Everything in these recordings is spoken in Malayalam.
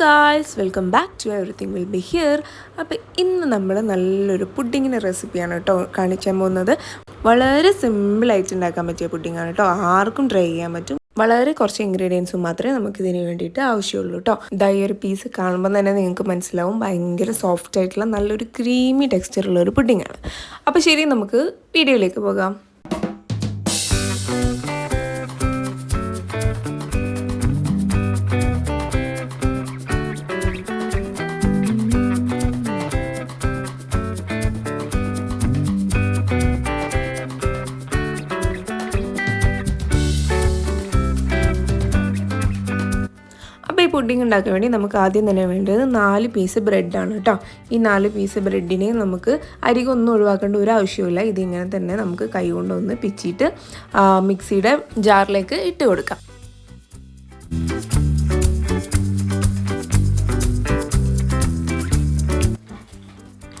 Guys welcome back to everything will be here അപ്പോൾ ഇന്ന് നമ്മൾ നല്ലൊരു പുഡിങ്ങിന്റെ റെസിപ്പിയാണ് കേട്ടോ കാണിക്കാൻ പോകുന്നത്. വളരെ സിമ്പിളായിട്ട് ഉണ്ടാക്കാൻ പറ്റിയ പുഡിങ്ങാണ് കേട്ടോ. ആർക്കും ട്രൈ ചെയ്യാൻ പറ്റും. വളരെ കുറച്ച് ഇൻഗ്രീഡിയൻസും മാത്രമേ നമുക്ക് ഇതിന് വേണ്ടിയിട്ട് ആവശ്യമുള്ളൂ കേട്ടോ. ഇതാ ഈ ഒരു പീസ് കാണുമ്പോൾ തന്നെ നിങ്ങൾക്ക് മനസ്സിലാവും ഭയങ്കര സോഫ്റ്റ് ആയിട്ടുള്ള നല്ലൊരു ക്രീമി ടെക്സ്ചറുള്ള ഒരു പുഡിങ്ങാണ്. അപ്പോൾ ശരി നമുക്ക് വീഡിയോയിലേക്ക് പോകാം. പുഡിംഗ് ഉണ്ടാക്കാൻ വേണ്ടി നമുക്ക് ആദ്യം തന്നെ വേണ്ടത് നാല് പീസ് ബ്രെഡാണ് കേട്ടോ. ഈ നാല് പീസ് ബ്രെഡിനെ നമുക്ക് അരികൊന്നും ഒഴിവാക്കേണ്ട ഒരു ആവശ്യമില്ല ഇതിങ്ങനെ തന്നെ നമുക്ക് കൈ കൊണ്ടൊന്ന് പിച്ചിട്ട് മിക്സിയുടെ ജാറിലേക്ക് ഇട്ട് കൊടുക്കാം.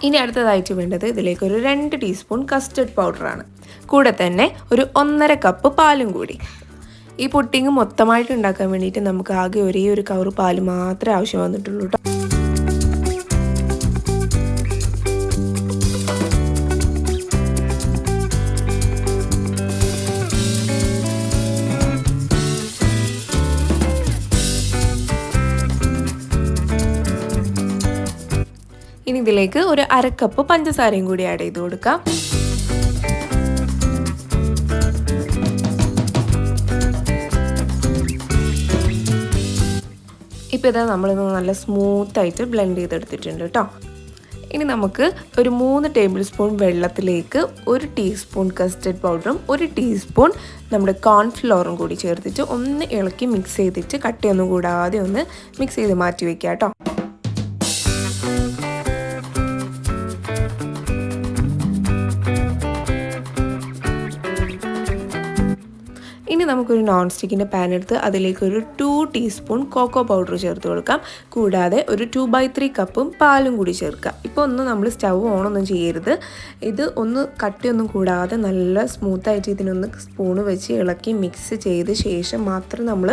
ഇനി അടുത്തതായിട്ട് വേണ്ടത് ഇതിലേക്ക് ഒരു രണ്ട് ടീസ്പൂൺ കസ്റ്റർഡ് പൗഡറാണ് കൂടെ തന്നെ ഒരു ഒന്നര കപ്പ് പാലും കൂടി. ഈ പുട്ടിങ് മൊത്തമായിട്ട് ഉണ്ടാക്കാൻ വേണ്ടിയിട്ട് നമുക്ക് ആകെ ഒരേ ഒരു കവർ പാൽ മാത്രമേ ആവശ്യം വന്നിട്ടുള്ളൂ കേട്ടോ ഇനി ഇതിലേക്ക് ഒരു അരക്കപ്പ് പഞ്ചസാരയും കൂടി ആഡ് ചെയ്ത് കൊടുക്കാം. ഇപ്പോൾ ഇതാ നമ്മളിന്ന് നല്ല സ്മൂത്തായിട്ട് ബ്ലെൻഡ് ചെയ്തെടുത്തിട്ടുണ്ട് കേട്ടോ. ഇനി നമുക്ക് ഒരു മൂന്ന് ടേബിൾ സ്പൂൺ വെള്ളത്തിലേക്ക് ഒരു ടീസ്പൂൺ കസ്റ്റർഡ് പൗഡറും ഒരു ടീസ്പൂൺ നമ്മുടെ കോൺഫ്ലോറും കൂടി ചേർത്തിട്ട് ഒന്ന് ഇളക്കി മിക്സ് ചെയ്തിട്ട് കട്ടിയൊന്നും കൂടാതെ ഒന്ന് മിക്സ് ചെയ്ത് മാറ്റി വയ്ക്കുക കേട്ടോ. ഇനി നമുക്കൊരു നോൺ സ്റ്റിക്കിന്റെ പാൻ എടുത്ത് അതിലേക്ക് ഒരു ടു ടീസ്പൂൺ കോക്കോ പൗഡർ ചേർത്ത് കൊടുക്കാം. കൂടാതെ ഒരു ടു ബൈ ത്രീ കപ്പും പാലും കൂടി ചേർക്കാം ഇപ്പോൾ ഒന്ന് നമ്മൾ സ്റ്റൗ ഓണൊന്നും ചെയ്യരുത്. ഇത് ഒന്ന് കട്ടിയൊന്നും കൂടാതെ നല്ല സ്മൂത്തായിട്ട് ഇതിനൊന്ന് സ്പൂണ് വെച്ച് ഇളക്കി മിക്സ് ചെയ്ത ശേഷം മാത്രം നമ്മൾ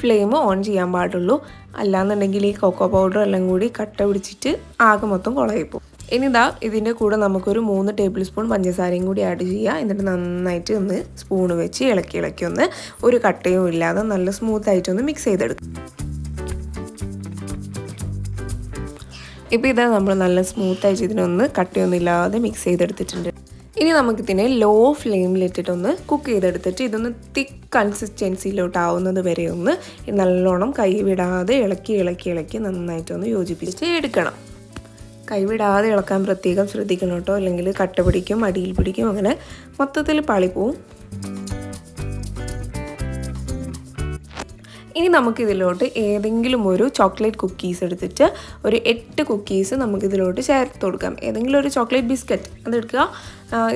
ഫ്ലെയിം ഓൺ ചെയ്യാൻ പാടുള്ളൂ. അല്ലാന്നുണ്ടെങ്കിൽ ഈ കൊക്കോ പൗഡർ എല്ലാം കൂടി കട്ട പിടിച്ചിട്ട് ആകെ മൊത്തം കുളയിപ്പോവും ഇനി ഇതാ ഇതിന്റെ കൂടെ നമുക്കൊരു മൂന്ന് ടേബിൾ സ്പൂൺ പഞ്ചസാരയും കൂടി ആഡ് ചെയ്യുക. എന്നിട്ട് നന്നായിട്ട് ഒന്ന് സ്പൂൺ വെച്ച് ഇളക്കി ഇളക്കി ഒന്ന് ഒരു കട്ടയും ഇല്ലാതെ നല്ല സ്മൂത്ത് ആയിട്ട് ഒന്ന് മിക്സ് ചെയ്തെടുക്കും ഇപ്പോൾ ഇതാ നമ്മൾ നല്ല സ്മൂത്തായിട്ട് ഇതിനൊന്ന് കട്ടയൊന്നും ഇല്ലാതെ മിക്സ് ചെയ്തെടുത്തിട്ടുണ്ട്. ഇനി നമുക്കിതിനെ ലോ ഫ്ലെയിമിലിട്ടിട്ടൊന്ന് കുക്ക് ചെയ്തെടുത്തിട്ട് ഇതൊന്ന് തിക്ക് കൺസിസ്റ്റൻസിയിലോട്ടാവുന്നത് വരെ ഒന്ന് നല്ലോണം കൈ വിടാതെ ഇളക്കി ഇളക്കി ഇളക്കി നന്നായിട്ടൊന്ന് യോജിപ്പിച്ച് എടുക്കണം. കൈവിടാതെ ഇളക്കാൻ പ്രത്യേകം ശ്രദ്ധിക്കണം കേട്ടോ. അല്ലെങ്കിൽ കട്ട പിടിക്കും അടിയിൽ പിടിക്കും അങ്ങനെ മൊത്തത്തിൽ പളി പാളിപ്പോവും. ഇനി നമുക്കിതിലോട്ട് ഏതെങ്കിലും ഒരു ചോക്ലേറ്റ് കുക്കീസ് എടുത്തിട്ട് ഒരു എട്ട് കുക്കീസ് നമുക്കിതിലോട്ട് ചേർത്ത് കൊടുക്കാം. ഏതെങ്കിലും ഒരു ചോക്ലേറ്റ് ബിസ്ക്കറ്റ് അതെടുക്കുക.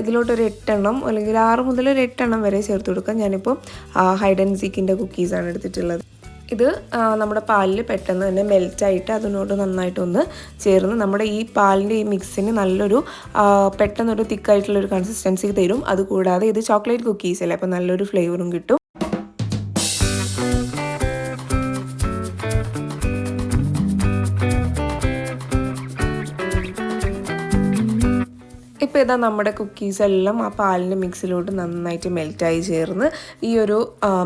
ഇതിലോട്ട് ഒരു എട്ടെണ്ണം അല്ലെങ്കിൽ ആറ് മുതൽ ഒരു എട്ടെണ്ണം വരെ ചേർത്ത് കൊടുക്കാം. ഞാനിപ്പോൾ ഹൈഡ് ആൻഡ് സീക്കിന്റെ കുക്കീസാണ് എടുത്തിട്ടുള്ളത്. ഇത് നമ്മുടെ പാലിൽ പെട്ടെന്ന് തന്നെ മെൽറ്റായിട്ട് അതിനോട് നന്നായിട്ടൊന്ന് ചേർന്ന് നമ്മുടെ ഈ പാലിന്റെ ഈ മിക്സിന് നല്ലൊരു പെട്ടെന്നൊരു തിക്കായിട്ടുള്ളൊരു കൺസിസ്റ്റൻസി തരും. അതുകൂടാതെ ഇത് ചോക്ലേറ്റ് കുക്കീസ് അല്ലേ? അപ്പോൾ നല്ലൊരു ഫ്ലേവറും കിട്ടും. ഇതാ നമ്മുടെ കുക്കീസ് എല്ലാം ആ പാലിന്റെ മിക്സിലോട്ട് നന്നായിട്ട് മെൽറ്റായി ചേർന്ന് ഈ ഒരു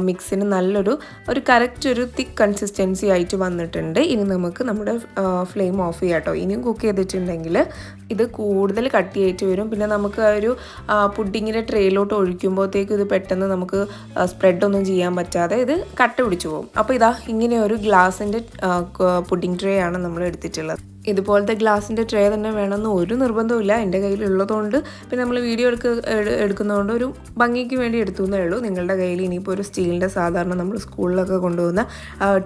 മിക്സിന് നല്ലൊരു ഒരു കറക്റ്റ് ഒരു തിക്ക് കൺസിസ്റ്റൻസി ആയിട്ട് വന്നിട്ടുണ്ട്. ഇനി നമുക്ക് നമ്മുടെ ഫ്ലെയിം ഓഫ് ചെയ്യാം കേട്ടോ ഇനിയും കുക്ക് ചെയ്തിട്ടുണ്ടെങ്കിൽ ഇത് കൂടുതൽ കട്ടിയായിട്ട് വരും. പിന്നെ നമുക്ക് ആ ഒരു പുഡിങ്ങിന്റെ ട്രേയിലോട്ട് ഒഴിക്കുമ്പോഴത്തേക്കും ഇത് പെട്ടെന്ന് നമുക്ക് സ്പ്രെഡൊന്നും ചെയ്യാൻ പറ്റാതെ ഇത് കട്ട പിടിച്ചു പോകും. അപ്പോൾ ഇതാ ഇങ്ങനെ ഒരു ഗ്ലാസിന്റെ പുഡിംഗ് ട്രേ ആണ് നമ്മൾ എടുത്തിട്ടുള്ളത്. ഇതുപോലത്തെ ഗ്ലാസിന്റെ ട്രേ തന്നെ വേണമെന്ന് ഒരു നിർബന്ധമില്ല എന്റെ കയ്യിലുള്ളതുകൊണ്ട് പിന്നെ നമ്മൾ വീഡിയോ എടുക്ക എടുക്കുന്നതുകൊണ്ട് ഒരു ഭംഗിക്ക് വേണ്ടി എടുത്തു എന്നേ ഉള്ളൂ. നിങ്ങളുടെ കയ്യിൽ ഇനിയിപ്പോൾ ഒരു സ്റ്റീലിന്റെ സാധാരണ നമ്മൾ സ്കൂളിലൊക്കെ കൊണ്ടുപോകുന്ന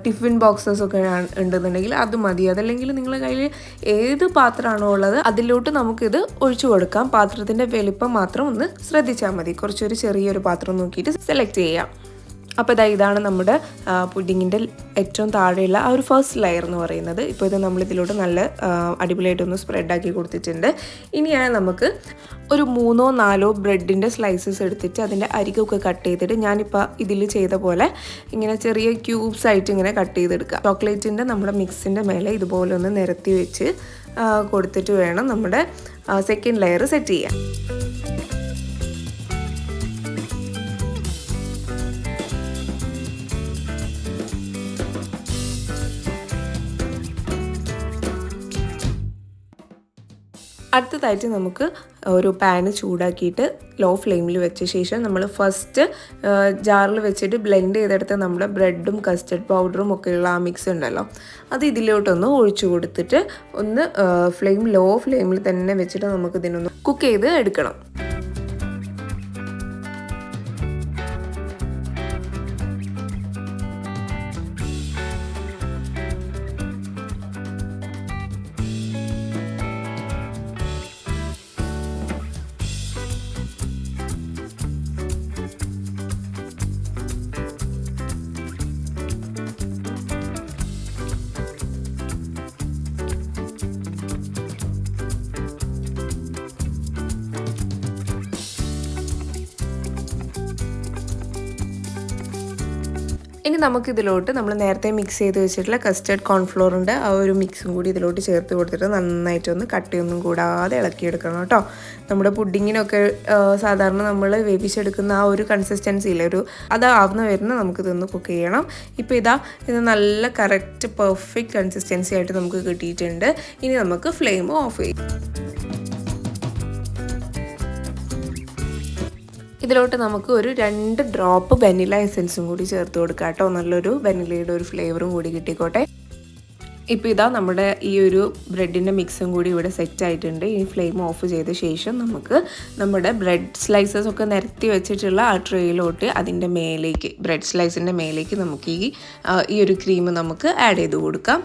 ടിഫിൻ ബോക്സസ് ഒക്കെ ഉണ്ടെന്നുണ്ടെങ്കിൽ അത് മതി. അതല്ലെങ്കിൽ നിങ്ങളുടെ കയ്യിൽ ഏത് പാത്രമാണോ ഉള്ളത് അതിലോട്ട് നമുക്കിത് ഒഴിച്ചു കൊടുക്കാം. പാത്രത്തിന്റെ വലിപ്പം മാത്രം ഒന്ന് ശ്രദ്ധിച്ചാൽ മതി. കുറച്ചൊരു ചെറിയൊരു പാത്രം നോക്കിയിട്ട് സെലക്ട് ചെയ്യാം. അപ്പോൾ ഇതാ ഇതാണ് നമ്മുടെ പുഡിങ്ങിന്റെ ഏറ്റവും താഴെയുള്ള ആ ഒരു ഫസ്റ്റ് ലെയർ എന്ന് പറയുന്നത്. ഇപ്പോൾ ഇത് നമ്മൾ ഇതിലൂടെ നല്ല അടിപൊളിയായിട്ടൊന്ന് സ്പ്രെഡാക്കി കൊടുത്തിട്ടുണ്ട്. ഇനിയാണ് നമുക്ക് ഒരു മൂന്നോ നാലോ ബ്രെഡിന്റെ സ്ലൈസസ് എടുത്തിട്ട് അതിന്റെ അരികൊക്കെ കട്ട് ചെയ്തിട്ട് ഞാനിപ്പോൾ ഇതിൽ ചെയ്ത പോലെ ഇങ്ങനെ ചെറിയ ക്യൂബ്സ് ആയിട്ട് ഇങ്ങനെ കട്ട് ചെയ്തെടുക്കുക ചോക്ലേറ്റിന്റെ നമ്മുടെ മിക്സിന്റെ മേലെ ഇതുപോലെ ഒന്ന് നിരത്തി വെച്ച് കൊടുത്തിട്ട് വേണം നമ്മുടെ സെക്കൻഡ് ലെയർ സെറ്റ് ചെയ്യാൻ. അടുത്തതായിട്ട് നമുക്ക് ഒരു പാന് ചൂടാക്കിയിട്ട് ലോ ഫ്ലെയിമിൽ വെച്ച ശേഷം നമ്മൾ ഫസ്റ്റ് ജാറിൽ വെച്ചിട്ട് ബ്ലെൻഡ് ചെയ്തെടുത്ത നമ്മുടെ ബ്രെഡും കസ്റ്റർഡ് പൗഡറും ഒക്കെയുള്ള ആ മിക്സ് ഉണ്ടല്ലോ. അത് ഇതിലോട്ടൊന്ന് ഒഴിച്ചു കൊടുത്തിട്ട് ഒന്ന് ഫ്ലെയിം ലോ ഫ്ലെയിമിൽ തന്നെ വെച്ചിട്ട് നമുക്ക് ഇതിനൊന്ന് കുക്ക് ചെയ്ത് എടുക്കണം. ഇനി നമുക്ക് ഇതിലോട്ട് നമ്മൾ നേരത്തെ മിക്സ് ചെയ്ത് വെച്ചിട്ടുള്ള കസ്റ്റർഡ് കോൺഫ്ലോറിന്റെ ആ ഒരു മിക്സും കൂടി ഇതിലോട്ട് ചേർത്ത് കൊടുത്തിട്ട് നന്നായിട്ടൊന്ന് കട്ടിയൊന്നും കൂടാതെ ഇളക്കിയെടുക്കണം കേട്ടോ. നമ്മുടെ പുഡിങ്ങിനൊക്കെ സാധാരണ നമ്മൾ വേവിച്ചെടുക്കുന്ന ആ ഒരു കൺസിസ്റ്റൻസിയിൽ ഒരു അതാവുന്ന വരുന്ന നമുക്കിതൊന്ന് കുക്ക് ചെയ്യണം. ഇപ്പോൾ ഇതാ ഇത് നല്ല കറക്റ്റ് പെർഫെക്റ്റ് കൺസിസ്റ്റൻസി ആയിട്ട് നമുക്ക് കിട്ടിയിട്ടുണ്ട്. ഇനി നമുക്ക് ഫ്ലെയിം ഓഫ് ചെയ്യും. ഇതിലോട്ട് നമുക്ക് ഒരു രണ്ട് ഡ്രോപ്പ് വെനില എസെൻസും കൂടി ചേർത്ത് കൊടുക്കാം കേട്ടോ. നല്ലൊരു വെനിലയുടെ ഒരു ഫ്ലേവറും കൂടി കിട്ടിക്കോട്ടെ. ഇപ്പോൾ ഇതാ നമ്മുടെ ഈ ഒരു ബ്രെഡിന്റെ മിക്സും കൂടി ഇവിടെ സെറ്റ് ആയിട്ടുണ്ട്. ഈ ഫ്ലെയിം ഓഫ് ചെയ്ത ശേഷം നമുക്ക് നമ്മുടെ ബ്രെഡ് സ്ലൈസസ് ഒക്കെ നിരത്തി വെച്ചിട്ടുള്ള ആ ട്രേയിലോട്ട് അതിന്റെ മേലേക്ക് ബ്രെഡ് സ്ലൈസിന്റെ മേലേക്ക് നമുക്ക് ഈ ഈ ഒരു ക്രീം നമുക്ക് ആഡ് ചെയ്ത് കൊടുക്കാം.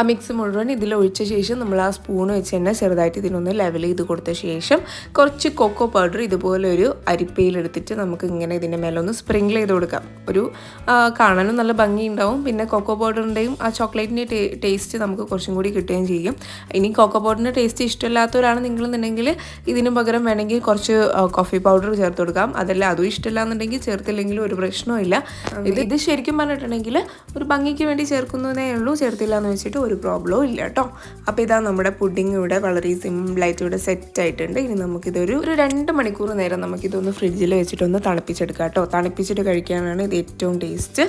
ആ മിക്സ് മുഴുവൻ ഇതിൽ ഒഴിച്ച ശേഷം നമ്മൾ ആ സ്പൂൺ വെച്ച് തന്നെ ചെറുതായിട്ട് ഇതിനൊന്ന് ലെവൽ ചെയ്ത് കൊടുത്ത ശേഷം കുറച്ച് കൊക്കോ പൗഡർ ഇതുപോലെ ഒരു അരിപ്പയിലെടുത്തിട്ട് നമുക്ക് ഇങ്ങനെ ഇതിന്റെ മേലെ ഒന്ന് സ്പ്രിങ്കിൾ ചെയ്ത് കൊടുക്കാം. ഒരു കാണാനും നല്ല ഭംഗിയുണ്ടാവും പിന്നെ കൊക്കോ പൗഡറിന്റെയും ആ ചോക്ലേറ്റിന്റെ ടേസ്റ്റ് നമുക്ക് കുറച്ചും കൂടി കിട്ടുകയും ചെയ്യും. ഇനി കൊക്കോ പൗഡറിന്റെ ടേസ്റ്റ് ഇഷ്ടമില്ലാത്തവരാണ് നിങ്ങളെന്നുണ്ടെങ്കിൽ ഇതിന് പകരം വേണമെങ്കിൽ കുറച്ച് കോഫി പൗഡർ ചേർത്ത് കൊടുക്കാം. അതല്ല അതും ഇഷ്ടമില്ല എന്നുണ്ടെങ്കിൽ ചേർത്തില്ലെങ്കിലും ഒരു പ്രശ്നവും ഇല്ല ഇത് ഇത് ശരിക്കും പറഞ്ഞിട്ടുണ്ടെങ്കിൽ ഒരു ഭംഗിക്ക് വേണ്ടി ചേർക്കുന്നതേ ഉള്ളൂ. ചേർത്തില്ല എന്ന് വെച്ചിട്ട് ഒരു പ്രോബ്ലവും ഇല്ല കേട്ടോ. അപ്പോൾ ഇതാ നമ്മുടെ പുഡിംഗ് ഇവിടെ വളരെ സിമ്പിളായിട്ട് ഇവിടെ സെറ്റ് ആയിട്ടുണ്ട്. ഇനി നമുക്കിതൊരു ഒരു രണ്ട് മണിക്കൂർ നേരം നമുക്കിതൊന്ന് ഫ്രിഡ്ജിൽ വെച്ചിട്ടൊന്ന് തണുപ്പിച്ചെടുക്കാം കേട്ടോ. തണുപ്പിച്ചിട്ട് കഴിക്കാനാണ് ഇത് ഏറ്റവും ടേസ്റ്റ്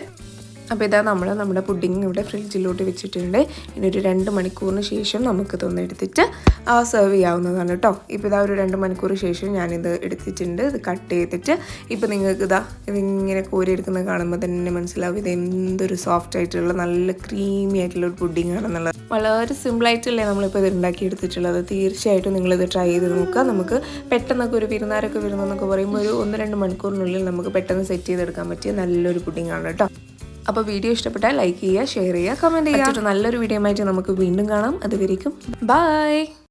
അപ്പോൾ ഇതാ നമ്മൾ നമ്മുടെ പുഡിങ് ഇവിടെ ഫ്രിഡ്ജിലോട്ട് വെച്ചിട്ടുണ്ട്. ഇനി ഒരു രണ്ട് മണിക്കൂറിന് ശേഷം നമുക്കിതൊന്ന് എടുത്തിട്ട് സെർവ് ചെയ്യാവുന്നതാണ് കേട്ടോ ഇപ്പോൾ ഇതാ ഒരു രണ്ട് മണിക്കൂർ ശേഷം ഞാനിത് എടുത്തിട്ടുണ്ട്. ഇത് കട്ട് ചെയ്തിട്ട് ഇപ്പോൾ നിങ്ങൾക്ക് ഇതാ ഇതിങ്ങനെ കോരിയെടുക്കുന്നത് കാണുമ്പോൾ തന്നെ മനസ്സിലാവും ഇത് എന്തൊരു സോഫ്റ്റ് ആയിട്ടുള്ള നല്ല ക്രീമി ആയിട്ടുള്ള ഒരു പുഡിംഗ് ആണെന്നുള്ളത്. വളരെ സിമ്പിളായിട്ടല്ലേ നമ്മളിപ്പോൾ ഇത് ഉണ്ടാക്കി എടുത്തിട്ടുള്ളത്. തീർച്ചയായിട്ടും നിങ്ങളിത് ട്രൈ ചെയ്ത് നോക്കുക. നമുക്ക് പെട്ടെന്നൊക്കെ ഒരു വിരുന്നാരൊക്കെ വരുന്നതെന്നൊക്കെ പറയുമ്പോൾ ഒരു ഒന്ന് രണ്ട് മണിക്കൂറിനുള്ളിൽ നമുക്ക് പെട്ടെന്ന് സെറ്റ് ചെയ്തെടുക്കാൻ പറ്റിയ നല്ലൊരു പുഡിംഗ് ആണ് കേട്ടോ അപ്പോൾ വീഡിയോ ഇഷ്ടപ്പെട്ടാൽ ലൈക്ക് ചെയ്യുക ഷെയർ ചെയ്യുക കമന്റ് ചെയ്യുക. നല്ലൊരു വീഡിയോ ആയിട്ട് നമുക്ക് വീണ്ടും കാണാം. അതുവരേക്കും ബൈ